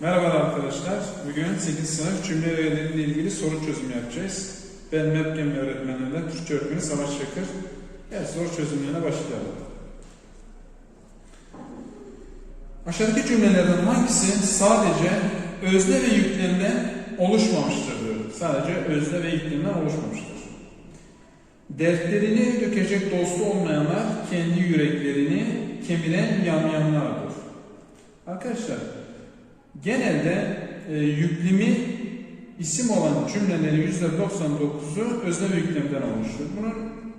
Merhabalar arkadaşlar. Bugün 8 sınıf cümle öğeleriyle ilgili soru çözümü yapacağız. Ben MEPGEM öğretmenlerinden Türkçe öğretmeni Savaş Çakır. Evet soru çözümlerine başlayalım. Aşağıdaki cümlelerden hangisi sadece özne ve yüklemden oluşmamıştır diyor. Sadece özne ve yüklemden oluşmamıştır. Dertlerini dökecek dostu olmayanlar kendi yüreklerini kemiren yamyamlardır. Arkadaşlar genelde e, yüklemi isim olan cümlelerin %99'u özne ve yüklemden oluşur. Bunun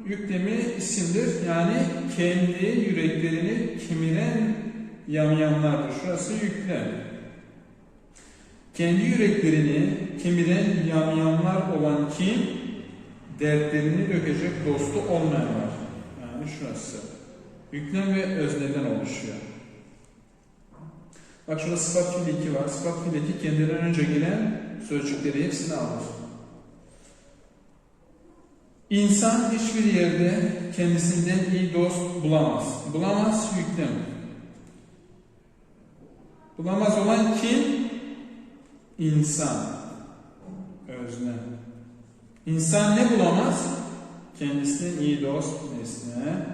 yüklemi isimdir. Yani kendi yüreklerini kemiren yamyamlardır. Şurası yüklem. Kendi yüreklerini kemiren yamyamlar olan kim? Dertlerini dökecek dostu olmayanlar. Yani şurası. Yüklem ve özneden oluşuyor. Bak şurada sıfat fiil eki var. Sıfat fiil eki kendinden önce gelen sözcükleri hepsini alır. İnsan hiçbir yerde kendisinden iyi dost bulamaz. Bulamaz yüklem. Bulamaz olan kim? İnsan. Özne. İnsan ne bulamaz? Kendisinden iyi dost nesne.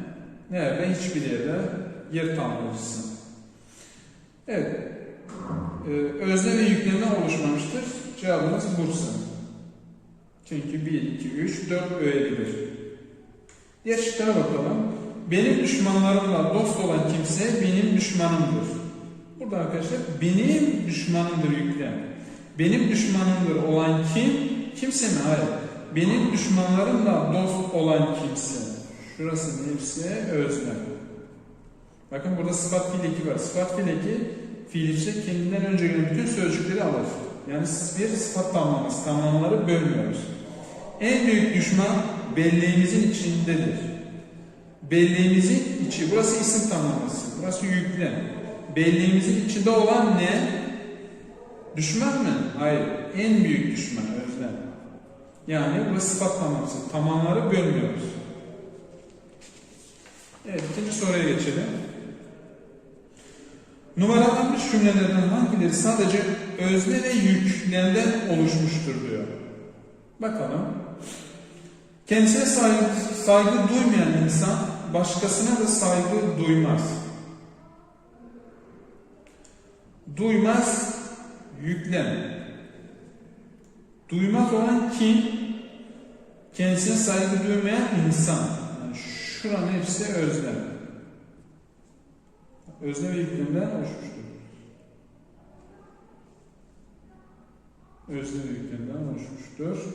Nerede? Hiçbir yerde yer tanımlayıcısı. Evet. Ee, özne ve yüklemden oluşmamıştır. Cevabımız Bursa. Çünkü 1, 2, 3, 4 öğelidir. Diğer şıklara bakalım. Benim düşmanlarımla dost olan kimse benim düşmanımdır. Burada arkadaşlar benim düşmanımdır yüklem. Benim düşmanımdır olan kim? Kimse mi? Hayır. Benim düşmanlarımla dost olan kimse. Şurasının hepsi özne. Bakın burada sıfat fiil eki var. Sıfat fiil eki fiilçe kendinden önce gelen bütün sözcükleri alır. Yani bir sıfat tamlaması. Tamlamaları bölmüyoruz. En büyük düşman belleğimizin içindedir. Belleğimizin içi. Burası isim tamlaması. Burası yüklem. Belleğimizin içinde olan ne? Düşman mı? Hayır. En büyük düşman özlem. Yani burası sıfat tamlaması. Tamamları bölmüyoruz. Evet, ikinci soruya geçelim. Numaralanmış cümlelerden hangileri sadece özne ve yüklemden oluşmuştur diyor. Bakalım. Kendisine saygı, saygı duymayan insan başkasına da saygı duymaz. Duymaz yüklem. Duymaz olan kim? Kendisine saygı duymayan insan. Yani şuranın hepsi özlem. Özne ve yüklemden oluşmuştur. Özne ve yüklemden oluşmuştur.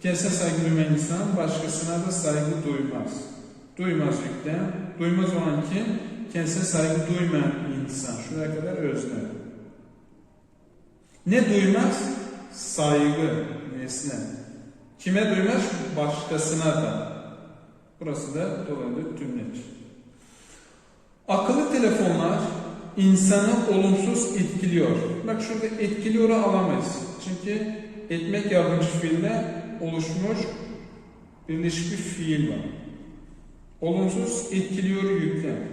Kendisine saygı duymayan insan başkasına da saygı duymaz. Duymaz yüklem. Duymaz olan kim? Kendisine saygı duymayan insan. Şuraya kadar özne. Ne duymaz? Saygı, nesne. Kime duymaz? Başkasına da. Burası da dolaylı tümleç. Akıllı telefonlar insanı olumsuz etkiliyor. Bak şurada etkiliyor'u alamayız. Çünkü etmek yardımcı fiille oluşmuş birleşik bir fiil var. Olumsuz etkiliyor yüklem.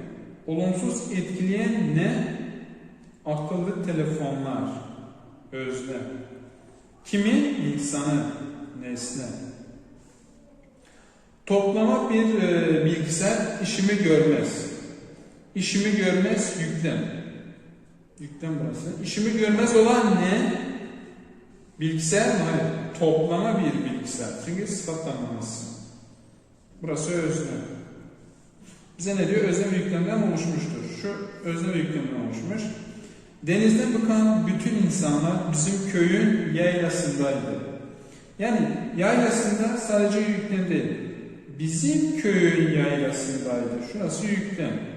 Olumsuz etkileyen ne? Akıllı telefonlar. Özne. Kimi? İnsanı. Nesne. Toplama bir e, bilgisayar işimi görmez. İşimi görmez yüklem. Yüklem burası. İşimi görmez olan ne? Bilgisayar mı? Hayır. Toplama bir bilgisayar. Çünkü sıfat. Burası özne. Bize ne diyor? Özne ve yüklemden oluşmuştur. Şu özne ve yüklemden oluşmuş. Denizden bıkan bütün insanlar bizim köyün yaylasındaydı. Yani yaylasında sadece yüklem değil. Bizim köyün yaylasındaydı. Şurası yüklem.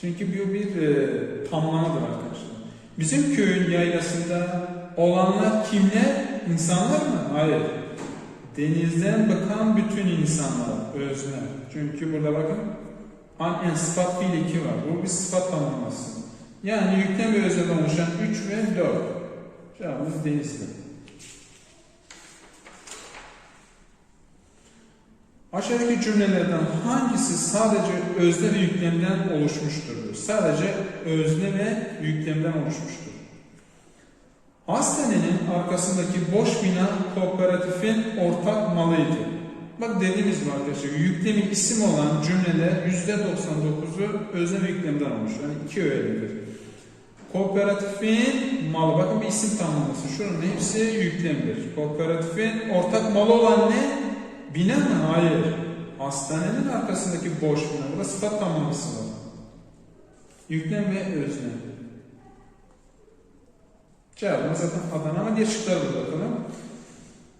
Çünkü bu bir e, tamlamadır arkadaşlar. Bizim köyün yaylasında olanlar kimler? İnsanlar mı? Hayır. Denizden bakan bütün insanlar, özne. Çünkü burada bakın an en sıfat fiil 2 var. Bu bir sıfat tamlaması. Yani yüklem ve özneden oluşan 3 ve 4. Cevabımız denizli. Aşağıdaki cümlelerden hangisi sadece özne ve yüklemden oluşmuştur? Sadece özne ve yüklemden oluşmuştur. Hastanenin arkasındaki boş bina kooperatifin ortak malıydı. Bak dediğimiz gibi arkadaşlar yüklemi isim olan cümleler %99'u özne yüklemden olmuş. Yani iki öğedir. Kooperatifin malı. Bakın bir isim tanımlaması. Şunun hepsi yüklemdir. Kooperatifin ortak malı olan ne? Bina mı? Hayır. Hastanenin arkasındaki boş bina. Burada sıfat tanımlaması var. Yüklem ve özne. Cevabımız zaten Adana ama diğer şıklara da bakalım.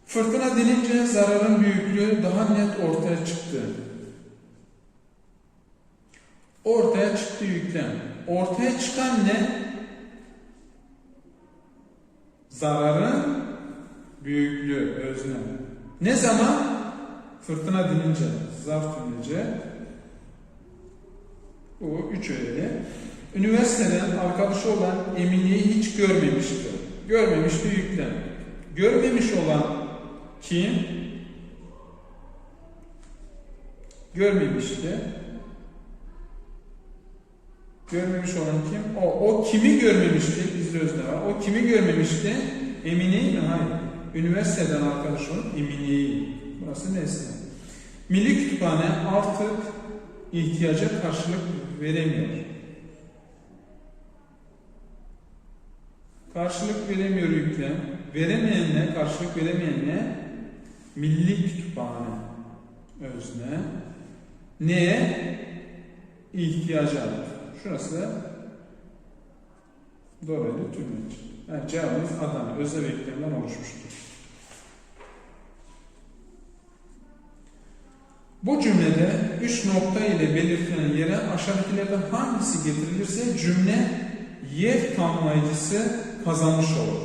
Fırtına denince zararın büyüklüğü daha net ortaya çıktı. Ortaya çıktı yüklem. Ortaya çıkan ne? Zararın büyüklüğü, özne. Ne zaman? Fırtına dinince, zarf dinince. Bu üç öyle. Üniversiteden arkadaşı olan Emine'yi hiç görmemişti. Görmemişti yüklem. Görmemiş olan kim? Görmemişti. Görmemiş olan kim? O. O kimi görmemişti? Bizde özne var. O kimi görmemişti? Emine'yi mi? Hayır. Üniversiteden arkadaş olan Emine'yi. Burası nesne. Milli Kütüphane artık ihtiyaca karşılık veremiyor. Karşılık veremiyor yüklem. Veremeyenle, karşılık veremeyenle Milli Kütüphane özne. Neye? İhtiyaca. Şurası doğruydu tümleç. Yani cevabımız Adana. Özne yüklemden oluşmuştur. Bu cümlede üç nokta ile belirtilen yere aşağıdakilerden hangisi getirilirse cümle yer tamlayıcısı kazanmış olur.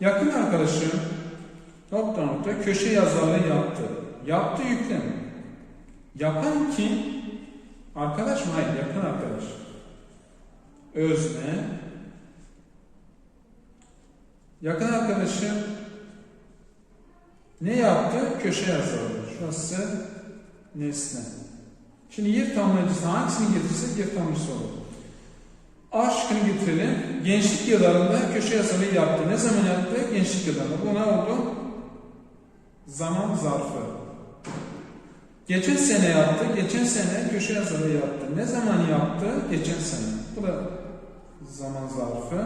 Yakın arkadaşım nokta nokta köşe yazarı yaptı. Yaptı yüklem. Yapan kim? Arkadaş mı? Hayır, yakın arkadaş. Özne. Yakın arkadaşım ne yaptı? Köşe yazarı. Şurası nesne. Şimdi yer tamlayıcısı hangisini getirsek yer tamlayıcısı olur. Aşkını getirelim. Gençlik yıllarında köşe yazarı yaptı. Ne zaman yaptı? Gençlik yıllarında. Bu ne oldu? Zaman zarfı. Geçen sene yaptı. Geçen sene köşe yazarı yaptı. Ne zaman yaptı? Geçen sene. Bu da zaman zarfı.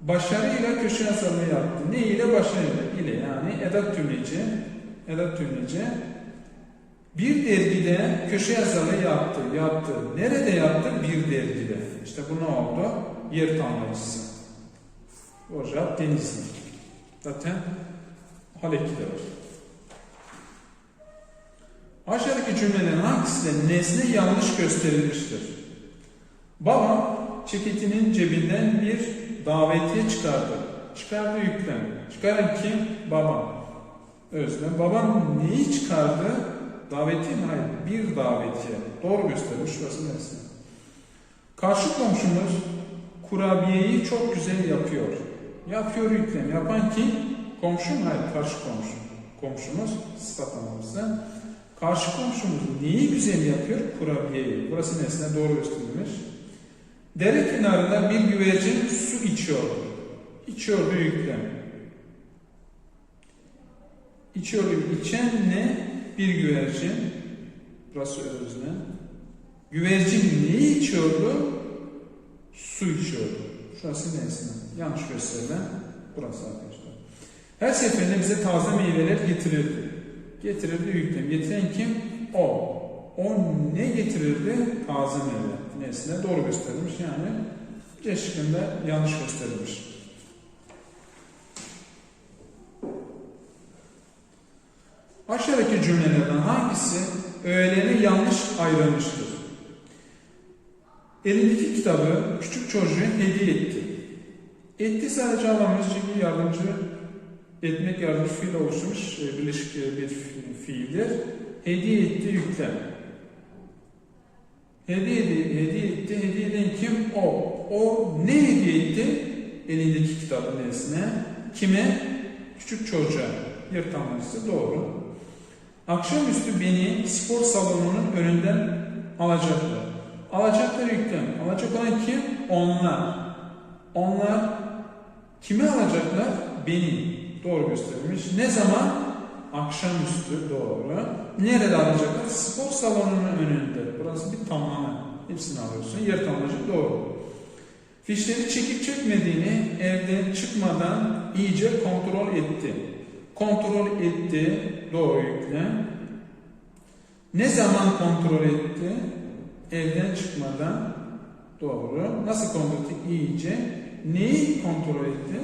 Başarıyla köşe yazarlığı yaptı. Ne ile? Başarıyla. ile yani edat tümleci. Edat tümleci. Bir dergide köşe yazarlığı yaptı. Yaptı. Nerede yaptı? Bir dergide. İşte bu ne oldu? Yer tamlayıcısı. O cevap Denizli. Zaten Halekki'de var. Aşağıdaki cümlelerin hangisinde nesne yanlış gösterilmiştir? Baba ceketinin cebinden bir davetiye çıkardı. Çıkardı yüklem. Çıkaran kim? Babam. Özlem. Babam neyi çıkardı? Davetiye mi? Hayır. Bir davetiye. Doğru göstermiş. Şurası nesne. Karşı komşumuz kurabiyeyi çok güzel yapıyor. Yapıyor yüklem. Yapan kim? Komşu mu? Hayır. Karşı komşu. Komşumuz sıfat. Karşı komşumuz neyi güzel yapıyor? Kurabiyeyi. Burası nesne doğru gösterilmiş. Dere kenarında bir güvercin su içiyordu. İçiyordu yüklem. İçiyordu. İçen ne? Bir güvercin. Burası özne. Güvercin neyi içiyordu? Su içiyordu. Şurası nesne. Yanlış gösterilen burası arkadaşlar. Her seferinde bize taze meyveler getirirdi. Getirirdi yüklem. Getiren kim? O. O ne getirirdi? Taze meyve. Nesne doğru gösterilmiş yani. C şıkkında yanlış gösterilmiş. Aşağıdaki cümlelerden hangisi öğeleni yanlış ayrılmıştır? Elindeki kitabı küçük çocuğa hediye etti. Etti sadece alamayız çünkü yardımcı etmek yardımcı fiil oluşmuş e, birleşik e, bir fi- fiildir. Hediye etti yüklem. Hediye hediye etti, hediye eden kim? O. O ne hediye etti? Elindeki kitabın nesne. Kime? Küçük çocuğa. Yer tamlaması doğru. Akşamüstü beni spor salonunun önünden alacaklar. Alacaklar yüklem. Alacak olan kim? Onlar. Onlar Kimi alacaklar? Beni. Doğru gösterilmiş. Ne zaman? Akşamüstü doğru. Nerede alacaklar? Spor salonunun önünde. Burası bir tamamı. Hepsini alıyorsun. Yer tamamlayıcı doğru. Fişleri çekip çekmediğini evden çıkmadan iyice kontrol etti. Kontrol etti. Doğru yüklem. Ne zaman kontrol etti? Evden çıkmadan. Doğru. Nasıl kontrol etti? İyice. Neyi kontrol etti?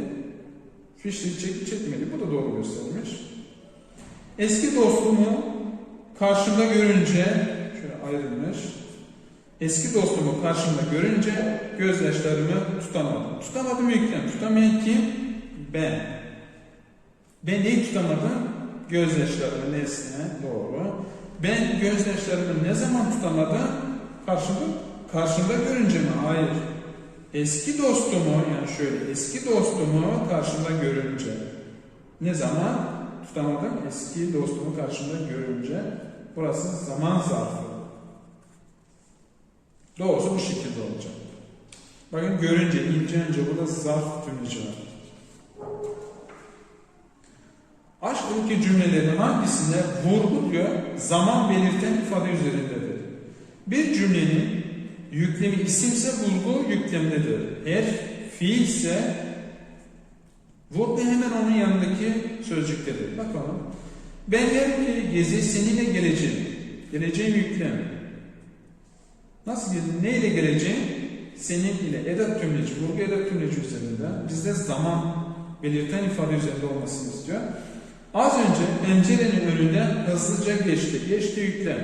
Fişleri çekip çekmedi. Bu da doğru göstermiş. Eski dostumu karşımda görünce şöyle ayrılmış. Eski dostumu karşımda görünce gözyaşlarımı tutamadım. Tutamadım yüklem. Tutamayan kim? Ben. Ben neyi tutamadım? Gözyaşlarımı nesne. Doğru. Ben gözyaşlarımı ne zaman tutamadım? Karşımda, karşımda görünce mi? Hayır. Eski dostumu yani şöyle eski dostumu karşımda görünce. Ne zaman? Tutamadım. Eski dostumu karşımda görünce. Burası zaman zarfı. Doğrusu bu şekilde olacak. Bakın görünce, ince önce burada zarf tümleci var. Aşk ülke cümlelerinin hangisinde vurgu diyor, zaman belirten ifade üzerindedir. Bir cümlenin yüklemi isimse vurgu yüklemdedir. Eğer fiilse vurgu hemen onun yanındaki sözcüktedir. Bakalım. Ben derim ki gezi seninle geleceğim. Geleceğim yüklem. Nasıl geleceğim? Neyle geleceğim? Senin ile edat tümleci, vurgu edat tümleci üzerinde. Bizde zaman belirten ifade üzerinde olmasını istiyor. Az önce pencerenin önünden hızlıca geçti. Geçti yüklem.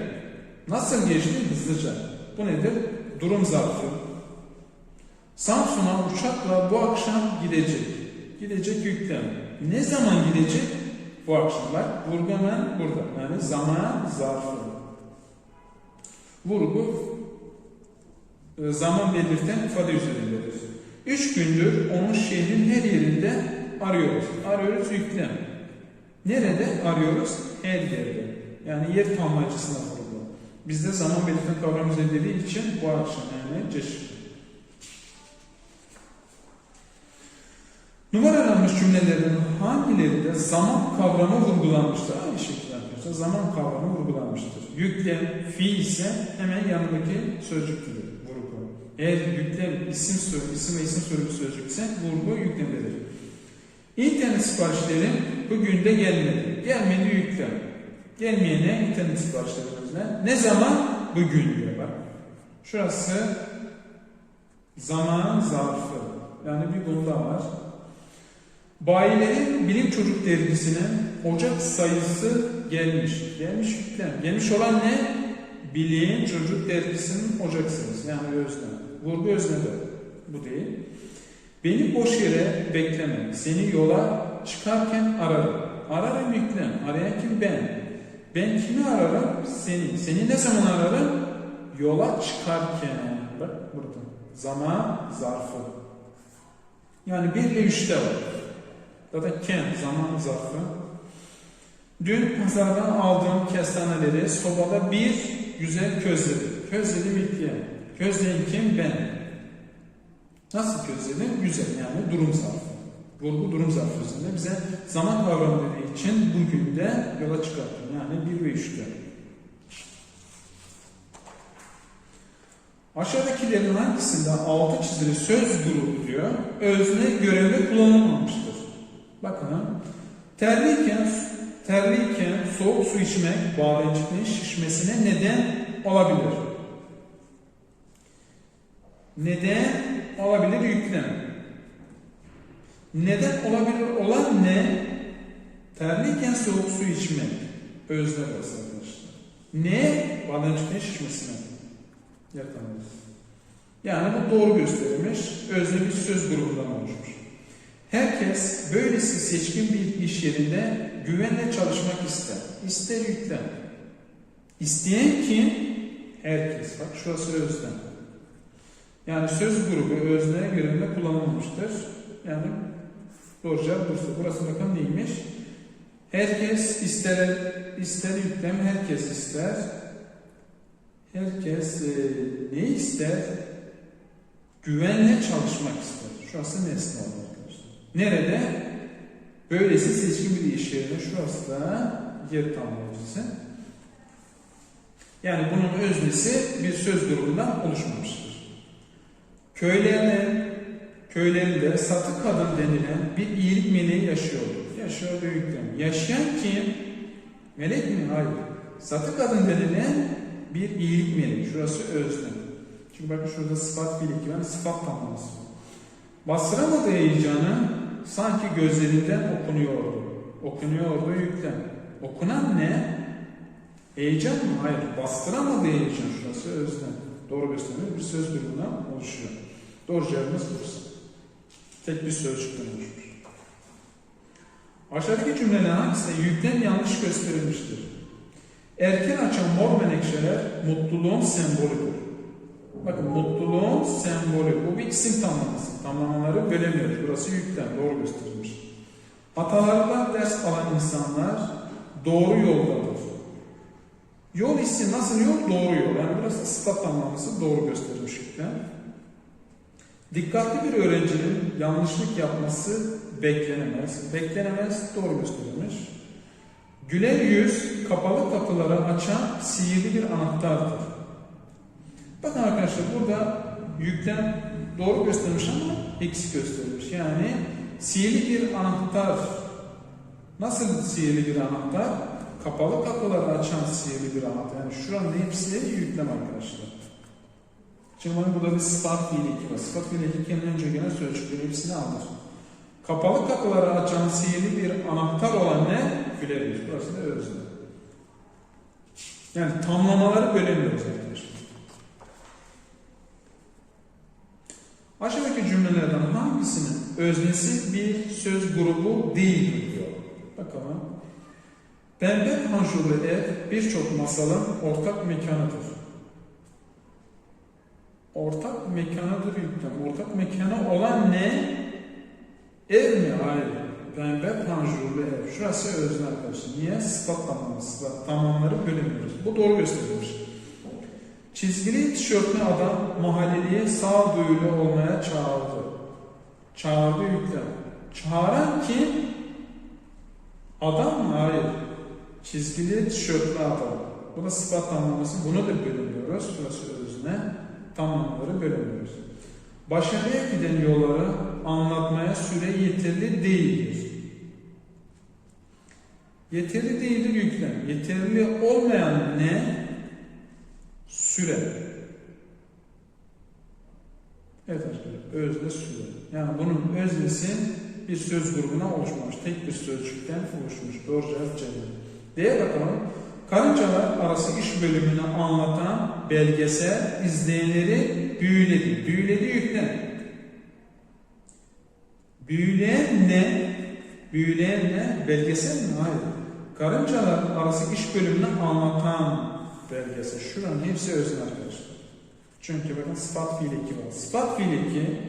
Nasıl geçti? Hızlıca. Bu nedir? Durum zarfı. Samsun'a uçakla bu akşam gidecek. Gidecek yüklem. Ne zaman gidecek? Bu akşam. Bak vurgu hemen burada. Yani zaman zarfı. Vurgu e, zaman belirten ifade üzerindedir. Üç gündür onu şehrin her yerinde arıyoruz. Arıyoruz yüklem. Nerede arıyoruz? Her yerde. Yani yer tamamlayıcısına vurgu. Bizde zaman belirten kavram üzerinde için bu akşam yani ceşir. Numaralanmış cümlelerin hangilerinde zaman kavramı vurgulanmıştır? Aynı şekilde arkadaşlar zaman kavramı vurgulanmıştır. Yüklem, fiil ise hemen yanındaki sözcüktür. Vurgu. Eğer yüklem isim isim ve isim bir sözcükse vurgu yüklemdedir. İnternet siparişleri bugün de gelmedi. Gelmedi yüklem. Gelmeyene internet siparişlerimizle. Ne zaman? Bugün diyor bak. Şurası zaman zarfı. Yani bir bunda var. Bayilerin Bilim Çocuk dergisine Ocak sayısı gelmiş. Gelmiş yüklem. Gelmiş olan ne? Bilim Çocuk dergisinin Ocak sayısı. Yani özne. Vurgu öznede. Bu değil. Beni boş yere bekleme. Seni yola çıkarken ararım. Ararım yüklem. Arayan kim? Ben. Ben kimi ararım? Seni. Seni ne zaman ararım? Yola çıkarken. Bak burada. Zaman zarfı. Yani 1 ile 3'te var. Zaten ken, zaman zarfı. Dün pazardan aldığım kestaneleri sobada bir güzel közledim. Közledim ilk Közleyen kim? Ben. Nasıl közledim? Güzel yani durum zarfı. Vurgu durum zarfı üzerinde bize zaman kavramı dediği için bugün de yola çıkarttım. Yani 1 ve 3'te. Aşağıdakilerin hangisinde altı çizili söz grubu diyor, özne görevde kullanılmamıştır. Bakın terliyken, terliyken soğuk su içmek bağlayıcının şişmesine neden olabilir. Neden olabilir yüklem. Neden olabilir olan ne? Terliyken soğuk su içmek. Burası arkadaşlar. Ne? Bağlayıcının şişmesine. Yatamaz. Yani bu doğru gösterilmiş. Özne bir söz grubundan oluşmuş. Herkes böylesi seçkin bir iş yerinde güvenle çalışmak ister. İster yüklem. İsteyen kim? Herkes. Bak şurası özlem. Yani söz grubu özne görevinde kullanılmıştır. Yani doğru cevap burası. Burası bakın neymiş? Herkes ister, ister yüklem, herkes ister. Herkes e, ne ister? Güvenle çalışmak ister. Şurası nesne olur arkadaşlar. Nerede? Böylesi seçkin bir iş yerine şurası da yer tamamlayıcısı. Yani bunun öznesi bir söz grubundan oluşmamıştır. Köylerine, köylerinde satı kadın denilen bir iyilik meleği yaşıyordu. Yaşıyordu yüklem. Yaşayan kim? Melek mi? Hayır. Satı kadın denilen bir iyilik meleği. Şurası özne. Çünkü bakın şurada sıfat fiil var. Sıfat tamlaması. Bastıramadığı heyecanı sanki gözlerinden okunuyordu. Okunuyordu yüklem. Okunan ne? Heyecan mı? Hayır. Bastıramadığı heyecan şurası özne. Doğru göstermiyor. Bir söz grubundan oluşuyor. Doğru cevabımız burası. Tek bir sözcükten oluşmuş. Aşağıdaki cümleler hangisinde yüklem yanlış gösterilmiştir? Erken açan mor menekşeler mutluluğun sembolüdür. Bakın mutluluğun sembolü. Bu bir isim tamlaması. Tamlamaları bölemiyoruz. Burası yüklem. Doğru gösterilmiş. Hatalardan ders alan insanlar doğru yoldadır. Yol hissi nasıl yol? Doğru yol. Yani burası sıfat tamlaması doğru gösterilmiş yüklem. Dikkatli bir öğrencinin yanlışlık yapması beklenemez. Beklenemez doğru gösterilmiş. Güler yüz kapalı kapıları açan sihirli bir anahtardır. Bakın arkadaşlar burada yüklem doğru göstermiş ama eksik göstermiş. Yani sihirli bir anahtar. Nasıl sihirli bir anahtar? Kapalı kapıları açan sihirli bir anahtar. Yani şuranın hepsi yüklem arkadaşlar. Şimdi bakın burada bir sıfat fiili eki var. Sıfat fiili eki kendine önce gelen sözcükleri hepsini alır. Kapalı kapıları açan sihirli bir anahtar olan ne? Yüz. Burası da özne. Yani tamlamaları bölemiyoruz arkadaşlar. Aşağıdaki cümlelerden hangisinin öznesi bir söz grubu değildir diyor. Bakalım. Pembe panjurlu ev birçok masalın ortak mekanıdır. Ortak mekanıdır yüklem. Ortak mekanı olan ne? Ev mi? Hayır. Pembe panjurlu ev. Şurası özne arkadaşlar. Niye? Sıfat. Sıfat tamamları bölemiyoruz. Bu doğru gösterilmiş. Çizgili tişörtlü adam mahalleliye sağduyulu olmaya çağırdı. Çağırdı yüklem. Çağıran kim? Adam mı? Hayır. Çizgili tişörtlü adam. Bu da sıfat tamlaması. Bunu da bölemiyoruz. Şurası özne. Tamamları bölemiyoruz. Başarıya giden yolları anlatmaya süre yeterli değildir. Yeterli değildir yüklem. Yeterli olmayan ne? Süre. Evet arkadaşlar, özne süre. Yani bunun öznesi bir söz grubuna oluşmamış. Tek bir sözcükten oluşmuş. Doğru cevap C. Diye bakalım. Karıncalar arası iş bölümünü anlatan belgesel izleyenleri büyüledi. Büyüledi yüklem. Büyüleyen ne? Büyüleyen ne? Belgesel mi? Hayır. Karıncalar arası iş bölümünü anlatan belgesel. Şuranın hepsi özne arkadaşlar. Çünkü bakın sıfat fiil eki var. Sıfat fiil eki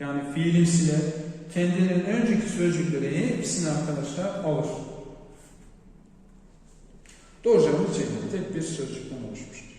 yani fiilimsiler kendilerinin önceki sözcükleri hepsini arkadaşlar alır. Doğru cevabı çekin. Tek bir sözcükten oluşmuştur.